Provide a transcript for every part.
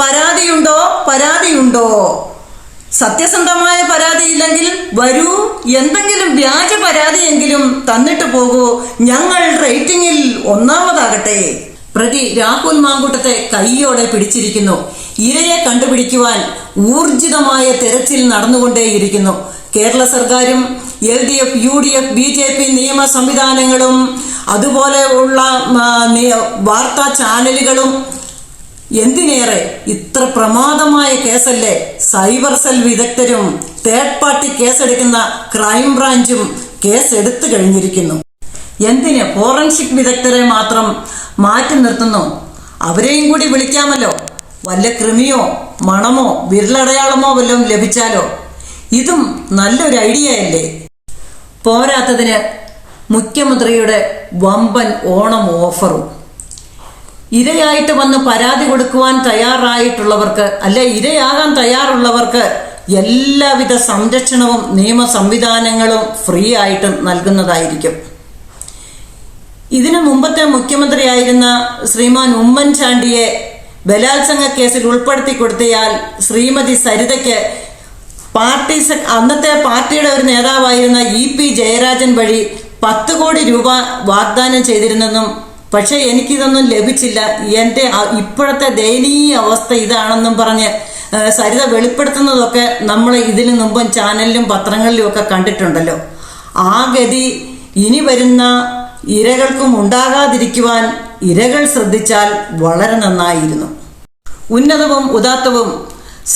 പരാതിയുണ്ടോ? പരാതിയുണ്ടോ? സത്യസന്ധമായ പരാതിയില്ലെങ്കിൽ വരൂ. എന്തെങ്കിലും വ്യാജ പരാതിയെങ്കിലും തന്നിട്ട് പോകൂ. ഞങ്ങൾ റേറ്റിംഗിൽ ഒന്നാമതാകട്ടെ. പ്രതി രാഹുൽ മാങ്കൂട്ടത്തെ കൈയോടെ പിടിച്ചിരിക്കുന്നു. ഇരയെ കണ്ടുപിടിക്കുവാൻ ഊർജിതമായ തെരച്ചിൽ നടന്നുകൊണ്ടേയിരിക്കുന്നു. കേരള സർക്കാരും L D F U D F B J P നിയമ സംവിധാനങ്ങളും അതുപോലെ ഉള്ള വാർത്താ ചാനലുകളും എന്തിനേറെ ഇത്ര പ്രമാദമായ കേസല്ലേ? സൈബർ സെൽ വിദഗ്ധരും തേർഡ് പാർട്ടി കേസെടുക്കുന്ന ക്രൈംബ്രാഞ്ചും കേസ് എടുത്തു കഴിഞ്ഞിരിക്കുന്നു. എന്തിന് ഫോറൻസിക് വിദഗ്ധരെ മാത്രം മാറ്റി നിർത്തുന്നു? അവരെയും കൂടി വിളിക്കാമല്ലോ. വല്ല കൃമിയോ മണമോ വിരലടയാളമോ വല്ലതും ലഭിച്ചാലോ? ഇതും നല്ലൊരു ഐഡിയ അല്ലേ പോരാത്തതിന് മുഖ്യമന്ത്രിയുടെ വമ്പൻ ഓണം ഓഫറും. ഇരയായിട്ട് വന്ന് പരാതി കൊടുക്കുവാൻ തയ്യാറായിട്ടുള്ളവർക്ക് അല്ലെ ഇരയാകാൻ തയ്യാറുള്ളവർക്ക് എല്ലാവിധ സംരക്ഷണവും നിയമ സംവിധാനങ്ങളും ഫ്രീ ആയിട്ട് നൽകുന്നതായിരിക്കും. ഇതിനു മുമ്പത്തെ മുഖ്യമന്ത്രിയായിരുന്ന ശ്രീമാൻ ഉമ്മൻചാണ്ടിയെ ബലാത്സംഗ കേസിൽ ഉൾപ്പെടുത്തി കൊടുത്തിയാൽ ശ്രീമതി സരിതയ്ക്ക് പാർട്ടി അന്നത്തെ പാർട്ടിയുടെ ഒരു നേതാവായിരുന്ന ഇ പി ജയരാജൻ വഴി പത്ത് കോടി രൂപ വാഗ്ദാനം ചെയ്തിരുന്നെന്നും പക്ഷെ എനിക്കിതൊന്നും ലഭിച്ചില്ല. എന്റെ ഇപ്പോഴത്തെ ദയനീയ അവസ്ഥ ഇതാണെന്നും പറഞ്ഞ് സരിത വെളിപ്പെടുത്തുന്നതൊക്കെ നമ്മൾ ഇതിനു മുമ്പും ചാനലിലും പത്രങ്ങളിലും ഒക്കെ കണ്ടിട്ടുണ്ടല്ലോ. ആ ഗതി ഇനി വരുന്ന ഇരകൾക്കും ഉണ്ടാകാതിരിക്കുവാൻ ഇരകൾ ശ്രദ്ധിച്ചാൽ വളരെ നന്നായിരുന്നു. ഉന്നതവും ഉദാത്തവും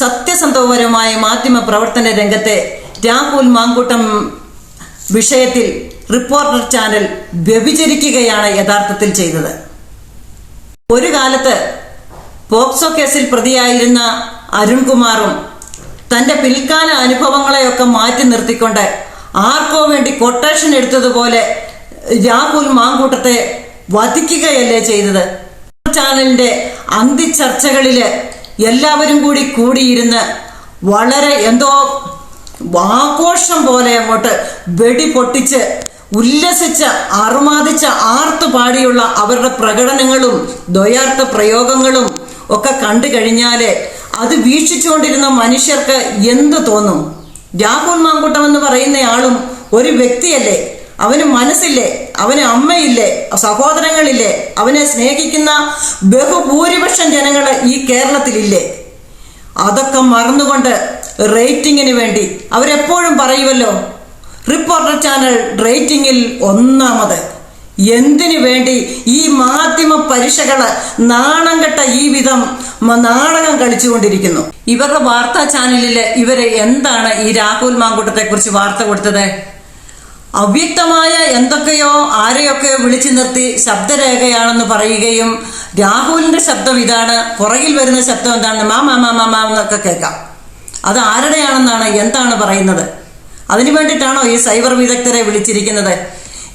സത്യസന്ധവുപരമായ മാധ്യമ പ്രവർത്തന രംഗത്തെ രാഹുൽ മാങ്കൂട്ടം വിഷയത്തിൽ റിപ്പോർട്ടർ ചാനൽ വ്യഭിചരിക്കുകയാണ് യഥാർത്ഥത്തിൽ ചെയ്തത്. ഒരു കാലത്ത് പോക്സോ കേസിൽ പ്രതിയായിരുന്ന അരുൺകുമാറും തന്റെ പിൽക്കാല അനുഭവങ്ങളെയൊക്കെ മാറ്റി നിർത്തിക്കൊണ്ട് ആർക്കോ വേണ്ടി കൊട്ടേഷൻ എടുത്തതുപോലെ രാഹുൽ മാങ്കൂട്ടത്തെ വധിക്കുകയല്ലേ ചെയ്തത്. ചാനലിന്റെ അന്തി ചർച്ചകളിൽ എല്ലാവരും കൂടി കൂടിയിരുന്ന് വളരെ എന്തോ ആഘോഷം പോലെ അങ്ങോട്ട് വെടി പൊട്ടിച്ച് ഉല്ലസിച്ച് ആർമാദിച്ച് ആർത്തു പാടിയുള്ള അവരുടെ പ്രകടനങ്ങളും ദ്വയാർത്ഥ പ്രയോഗങ്ങളും ഒക്കെ കണ്ടു കഴിഞ്ഞാൽ അത് വീക്ഷിച്ചുകൊണ്ടിരുന്ന മനുഷ്യർക്ക് എന്ത് തോന്നും? രാഹുൽ മാങ്കുട്ടം എന്ന് പറയുന്നയാളും ഒരു വ്യക്തിയല്ലേ. അവന് മനസ്സില്ലേ അവന് അമ്മയില്ലേ സഹോദരങ്ങളില്ലേ അവനെ സ്നേഹിക്കുന്ന ബഹുഭൂരിപക്ഷം ജനങ്ങൾ ഈ കേരളത്തിലില്ലേ? അതൊക്കെ മറന്നുകൊണ്ട് റേറ്റിങ്ങിന് വേണ്ടി അവരെപ്പോഴും പറയുമല്ലോ റിപ്പോർട്ടർ ചാനൽ റേറ്റിംഗിൽ ഒന്നാമത്. എന്തിനു വേണ്ടി ഈ മാധ്യമ പരീക്ഷകൾ നാണം കെട്ട ഈ വിധം നാടകം കളിച്ചുകൊണ്ടിരിക്കുന്നു? ഇവരുടെ വാർത്താ ചാനലിൽ ഇവർ എന്താണ് ഈ രാഹുൽ മാങ്കൂട്ടത്തെ കുറിച്ച് വാർത്ത കൊടുത്തത്? അവ്യക്തമായ എന്തൊക്കെയോ ആരെയൊക്കെയോ വിളിച്ചു നിർത്തി ശബ്ദരേഖയാണെന്ന് പറയുകയും രാഹുലിന്റെ ശബ്ദം ഇതാണ് പുറകിൽ വരുന്ന ശബ്ദം എന്താണ് മാ മാ മാ മാ എന്നൊക്കെ കേൾക്കാം. അത് ആരുടെയാണെന്നാണ് എന്താണ് പറയുന്നത്? അതിനു വേണ്ടിയിട്ടാണോ ഈ സൈബർ വിദഗ്ധരെ വിളിച്ചിരിക്കുന്നത്?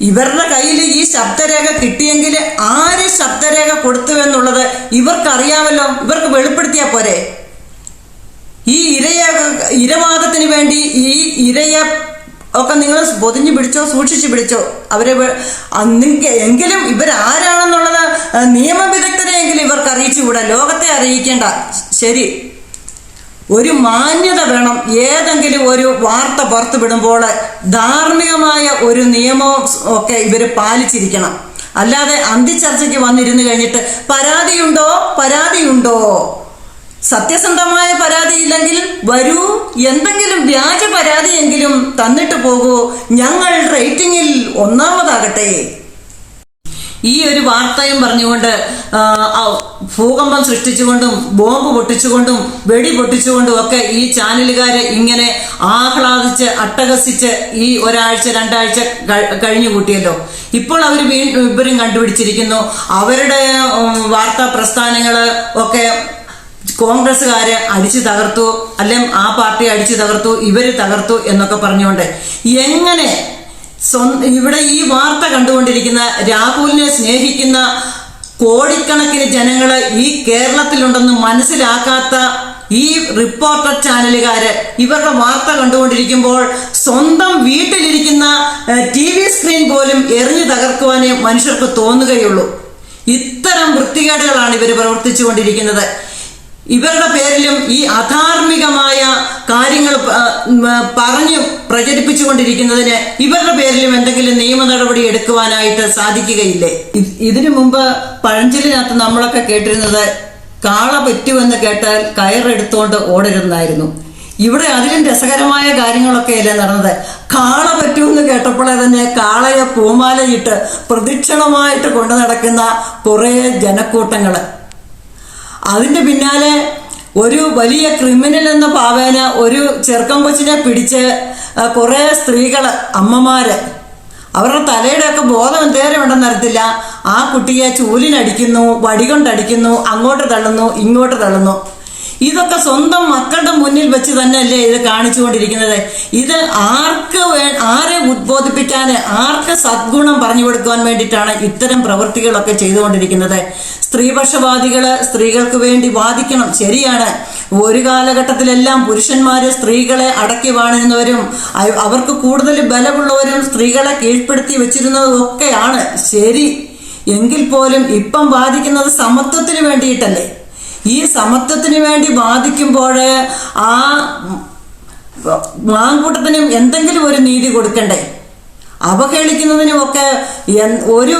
ഇവരുടെ കയ്യിൽ ഈ ശബ്ദരേഖ കിട്ടിയെങ്കിൽ ആര് ശബ്ദരേഖ കൊടുത്തു എന്നുള്ളത് ഇവർക്ക് ഇവർക്കറിയാമല്ലോ. ഇവർക്ക് വെളിപ്പെടുത്തിയാൽ പോരെ. ഈ ഇരയെ ഇരവാദത്തിന് വേണ്ടി ഈ ഇരയെ ഒക്കെ നിങ്ങൾ പൊതിഞ്ഞു പിടിച്ചോ സൂക്ഷിച്ചു പിടിച്ചോ? അവരെ എങ്കിലും ഇവരാരാണെന്നുള്ളത് നിയമവിദഗ്ധരെയെങ്കിലും ഇവർക്ക് അറിയിച്ചുകൂടാ ലോകത്തെ അറിയിക്കേണ്ട. ശരി. ഒരു മാന്യത വേണം. ഏതെങ്കിലും ഒരു വാർത്ത പുറത്തുവിടുമ്പോൾ ധാർമ്മികമായ ഒരു നിയമവും ഒക്കെ ഇവർ പാലിച്ചിരിക്കണം. അല്ലാതെ അന്തിച്ചർച്ചയ്ക്ക് വന്നിരുന്നു കഴിഞ്ഞിട്ട് പരാതിയുണ്ടോ? പരാതിയുണ്ടോ? സത്യസന്ധമായ പരാതി ഇല്ലെങ്കിൽ വരൂ. എന്തെങ്കിലും വ്യാജ പരാതിയെങ്കിലും തന്നിട്ട് പോകൂ. ഞങ്ങൾ റേറ്റിംഗിൽ ഒന്നാമതാകട്ടെ. ഈ ഒരു വാർത്തയും പറഞ്ഞുകൊണ്ട് ഭൂകമ്പം സൃഷ്ടിച്ചുകൊണ്ടും ബോംബ് പൊട്ടിച്ചുകൊണ്ടും വെടി പൊട്ടിച്ചുകൊണ്ടും ഒക്കെ ഈ ചാനലുകാരെ ഇങ്ങനെ ആഹ്ലാദിച്ച് അട്ടഹസിച്ച് ഈ ഒരാഴ്ച രണ്ടാഴ്ച കഴി- കഴിഞ്ഞു കൂട്ടിയല്ലോ. ഇപ്പോൾ അവർ വീണ്ടും ഇവരും കണ്ടുപിടിച്ചിരിക്കുന്നു. അവരുടെ വാർത്താ പ്രസ്ഥാനങ്ങൾ ഒക്കെ കോൺഗ്രസ്സുകാര് അടിച്ചു തകർത്തു അല്ലെങ്കിൽ ആ പാർട്ടി അടിച്ചു തകർത്തു ഇവർ തകർത്തു എന്നൊക്കെ പറഞ്ഞുകൊണ്ട്. എങ്ങനെ ഇവിടെ ഈ വാർത്ത കണ്ടുകൊണ്ടിരിക്കുന്ന രാഹുലിനെ സ്നേഹിക്കുന്ന കോടിക്കണക്കിന് ജനങ്ങൾ ഈ കേരളത്തിലുണ്ടെന്ന് മനസ്സിലാക്കാത്ത ഈ റിപ്പോർട്ടർ ചാനലുകാര് ഇവരുടെ വാർത്ത കണ്ടുകൊണ്ടിരിക്കുമ്പോൾ സ്വന്തം വീട്ടിലിരിക്കുന്ന ടി വി സ്ക്രീൻ പോലും എറിഞ്ഞു തകർക്കുവാനേ മനുഷ്യർക്ക് തോന്നുകയുള്ളൂ. ഇത്തരം വൃത്തികേടുകളാണ് ഇവർ പ്രവർത്തിച്ചു ഇവരുടെ പേരിലും ഈ അധാർമികമായ പറഞ്ഞു പ്രചരിപ്പിച്ചുകൊണ്ടിരിക്കുന്നതിന് ഇവരുടെ പേരിലും എന്തെങ്കിലും നിയമ നടപടി എടുക്കുവാനായിട്ട് സാധിക്കുകയില്ലേ? ഇതിനു മുമ്പ് പഴഞ്ചലിനകത്ത് നമ്മളൊക്കെ കേട്ടിരുന്നത് കാള പറ്റുമെന്ന് കേട്ടാൽ കയറെടുത്തുകൊണ്ട് ഓടരുന്നായിരുന്നു. ഇവിടെ അതിലും രസകരമായ കാര്യങ്ങളൊക്കെ അല്ലേ നടന്നത്. കാള പറ്റുമെന്ന് കേട്ടപ്പോഴേ തന്നെ കാളയെ പൂമാലയിട്ട് പ്രദക്ഷിണമായിട്ട് കൊണ്ടു നടക്കുന്ന കുറേ ജനക്കൂട്ടങ്ങൾ. അതിന്റെ പിന്നാലെ ഒരു വലിയ ക്രിമിനൽ എന്ന പാവേന ഒരു ചെറുക്കൻ കൊച്ചിനെ പിടിച്ച് കുറേ സ്ത്രീകൾ അമ്മമാര് അവരുടെ തലയുടെ ഒക്കെ ബോധം എന്തേരം ഉണ്ടെന്ന് അറിയത്തില്ല. ആ കുട്ടിയെ ചൂലിനടിക്കുന്നു വടികൊണ്ടടിക്കുന്നു അങ്ങോട്ട് തള്ളുന്നു ഇങ്ങോട്ട് തള്ളുന്നു. ഇതൊക്കെ സ്വന്തം മക്കളുടെ മുന്നിൽ വെച്ച് തന്നെയല്ലേ ഇത് കാണിച്ചുകൊണ്ടിരിക്കുന്നത്. ഇത് ആർക്ക് ആരെ ഉദ്ബോധിപ്പിക്കാൻ ആർക്ക് സദ്ഗുണം പറഞ്ഞു കൊടുക്കുവാൻ വേണ്ടിയിട്ടാണ് ഇത്തരം പ്രവൃത്തികളൊക്കെ ചെയ്തുകൊണ്ടിരിക്കുന്നത്. സ്ത്രീപക്ഷവാദികൾ സ്ത്രീകൾക്ക് വേണ്ടി വാദിക്കണം ശരിയാണ്. ഒരു കാലഘട്ടത്തിലെല്ലാം പുരുഷന്മാര് സ്ത്രീകളെ അടക്കി വാണിരുന്നവരും അവർക്ക് കൂടുതൽ ബലമുള്ളവരും സ്ത്രീകളെ കീഴ്പ്പെടുത്തി വെച്ചിരുന്നതും ഒക്കെയാണ്. ശരി. എങ്കിൽ പോലും ഇപ്പം വാദിക്കുന്നത് സമത്വത്തിന് വേണ്ടിയിട്ടല്ലേ? ഈ സമത്വത്തിന് വേണ്ടി ബാധിക്കുമ്പോൾ ആ മാങ്കൂട്ടത്തിനും എന്തെങ്കിലും ഒരു നീതി കൊടുക്കണ്ടേ? അവഹേളിക്കുന്നതിനുമൊക്കെ ഒരു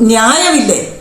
ന്യായമില്ലേ?